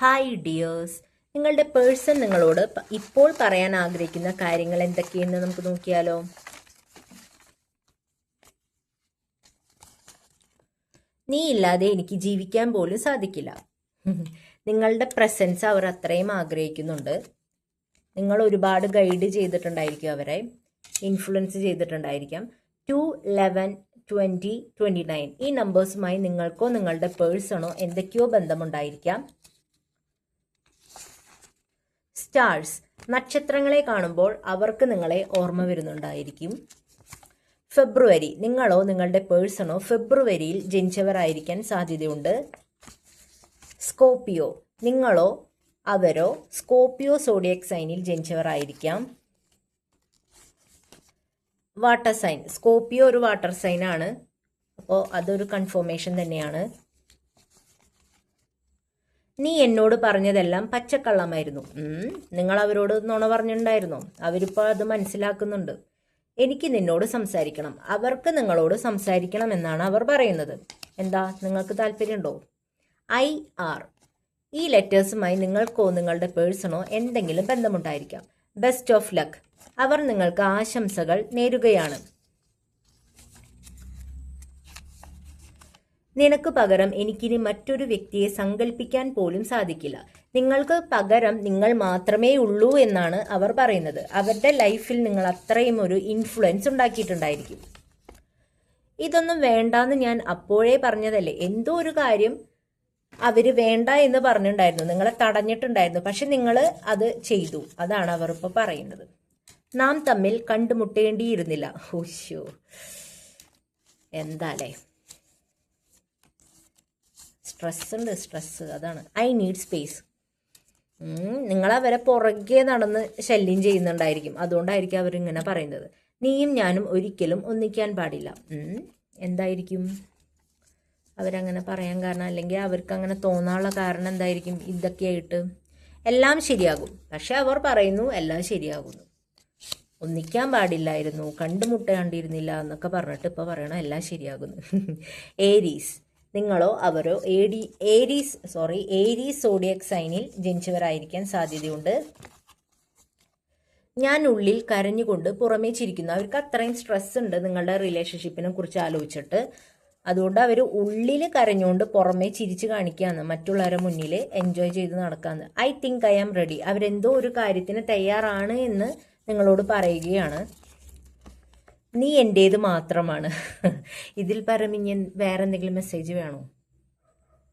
Hi dears നിങ്ങളുടെ person നിങ്ങളോട് ഇപ്പോൾ പറയാൻ ആഗ്രഹിക്കുന്ന കാര്യങ്ങൾ എന്തൊക്കെയെന്ന് നമുക്ക് നോക്കിയാലോ? നീ ഇല്ലാതെ എനിക്ക് ജീവിക്കാൻ പോലും സാധിക്കില്ല. നിങ്ങളുടെ പ്രസൻസ് അവർ അത്രയും ആഗ്രഹിക്കുന്നുണ്ട്. നിങ്ങൾ ഒരുപാട് ഗൈഡ് ചെയ്തിട്ടുണ്ടായിരിക്കും അവരെ. Influence ചെയ്തിട്ടുണ്ടായിരിക്കാം. Two eleven twenty twenty nine ഈ നമ്പേഴ്സുമായി നിങ്ങൾക്കോ നിങ്ങളുടെ പേഴ്സണോ എന്തൊക്കെയോ ബന്ധമുണ്ടായിരിക്കാം. സ്റ്റാർസ് നക്ഷത്രങ്ങളെ കാണുമ്പോൾ അവർക്ക് നിങ്ങളെ ഓർമ്മ വരുന്നുണ്ടായിരിക്കും. ഫെബ്രുവരി നിങ്ങളോ നിങ്ങളുടെ പേഴ്സണോ ഫെബ്രുവരിയിൽ ജനിച്ചവരായിരിക്കാൻ സാധ്യതയുണ്ട്. സ്കോപ്പിയോ നിങ്ങളോ അവരോ സ്കോപ്പിയോ സോഡിയക് സൈനിൽ ജനിച്ചവരായിരിക്കാം. വാട്ടർ സൈൻ സ്കോപ്പിയോ ഒരു വാട്ടർ സൈനാണ്. അപ്പോൾ അതൊരു കൺഫോമേഷൻ തന്നെയാണ്. നീ എന്നോട് പറഞ്ഞതെല്ലാം പച്ചക്കള്ളമായിരുന്നു. നിങ്ങൾ അവരോട് നുണ പറഞ്ഞിട്ടുണ്ടായിരുന്നോ? അവരിപ്പോൾ അത് മനസ്സിലാക്കുന്നുണ്ട്. എനിക്ക് നിന്നോട് സംസാരിക്കണം. അവർക്ക് നിങ്ങളോട് സംസാരിക്കണം എന്നാണ് അവർ പറയുന്നത്. എന്താ നിങ്ങൾക്ക് താല്പര്യമുണ്ടോ? I R. ഈ ലെറ്റേഴ്സുമായി നിങ്ങൾക്കോ നിങ്ങളുടെ പേഴ്സണോ എന്തെങ്കിലും ബന്ധമുണ്ടായിരിക്കാം. Best of luck. അവർ നിങ്ങൾക്ക് ആശംസകൾ നേരുകയാണ്. നിനക്ക് പകരം എനിക്കിനി മറ്റൊരു വ്യക്തിയെ സങ്കല്പിക്കാൻ പോലും സാധിക്കില്ല. നിങ്ങൾക്ക് പകരം നിങ്ങൾ മാത്രമേ ഉള്ളൂ എന്നാണ് അവർ പറയുന്നത്. അവരുടെ ലൈഫിൽ നിങ്ങൾ അത്രയും ഒരു ഇൻഫ്ലുവൻസ് ഉണ്ടാക്കിയിട്ടുണ്ടായിരിക്കും. ഇതൊന്നും വേണ്ടാന്ന് ഞാൻ അപ്പോഴേ പറഞ്ഞതല്ലേ. എന്തോ ഒരു കാര്യം അവർ വേണ്ട എന്ന് പറഞ്ഞിട്ടുണ്ടായിരുന്നു. നിങ്ങളെ തടഞ്ഞിട്ടുണ്ടായിരുന്നു. പക്ഷെ നിങ്ങൾ അത് ചെയ്തു. അതാണ് അവർ ഇപ്പോൾ പറയുന്നത്. നാം തമ്മിൽ കണ്ടുമുട്ടേണ്ടിയിരുന്നില്ല. ഹുശോ എന്താലേ സ്ട്രെസ് ഉണ്ട് സ്ട്രെസ് അതാണ്. I need space. നിങ്ങൾ അവരെ പുറകെ നടന്ന് ശല്യം ചെയ്യുന്നുണ്ടായിരിക്കും. അതുകൊണ്ടായിരിക്കും അവരിങ്ങനെ പറയുന്നത്. നീയും ഞാനും ഒരിക്കലും ഒന്നിക്കാൻ പാടില്ല. എന്തായിരിക്കും? അവരങ്ങനെ പറയാൻ കാരണം അല്ലെങ്കിൽ അവർക്ക് അങ്ങനെ തോന്നാനുള്ള കാരണം എന്തായിരിക്കും ഇതൊക്കെയായിട്ട്? എല്ലാം ശരിയാകും. പക്ഷെ അവർ പറയുന്നു എല്ലാം ശരിയാകുന്നു. ഒന്നിക്കാൻ പാടില്ലായിരുന്നു കണ്ടുമുട്ടേണ്ടിയിരുന്നില്ല എന്നൊക്കെ പറഞ്ഞിട്ട് ഇപ്പോൾ പറയണം എല്ലാം ശരിയാകുന്നു. ഏരീസ് നിങ്ങളോ അവരോ ഏഡി ഏരീസ് സോറി ഏരീസ് സോഡിയക് സൈനിൽ ജനിച്ചവരായിരിക്കാൻ സാധ്യതയുണ്ട്. ഞാൻ ഉള്ളിൽ കരഞ്ഞുകൊണ്ട് പുറമേ ചിരിക്കുന്നു. അവർക്ക് അത്രയും സ്ട്രെസ് ഉണ്ട് നിങ്ങളുടെ റിലേഷൻഷിപ്പിനെ കുറിച്ച് ആലോചിച്ചിട്ട്. അതുകൊണ്ട് അവർ ഉള്ളിൽ കരഞ്ഞുകൊണ്ട് പുറമേ ചിരിച്ചു കാണിക്കാന്ന് മറ്റുള്ളവരെ മുന്നിൽ എൻജോയ് ചെയ്ത് നടക്കാന്ന്. I think I am ready അവരെന്തോ ഒരു കാര്യത്തിന് തയ്യാറാണ് എന്ന് നിങ്ങളോട് പറയുകയാണ്. നീ എന്റേത് മാത്രമാണ്. ഇതിൽ പരമിഞ്ഞ് വേറെ എന്തെങ്കിലും മെസ്സേജ് വേണോ?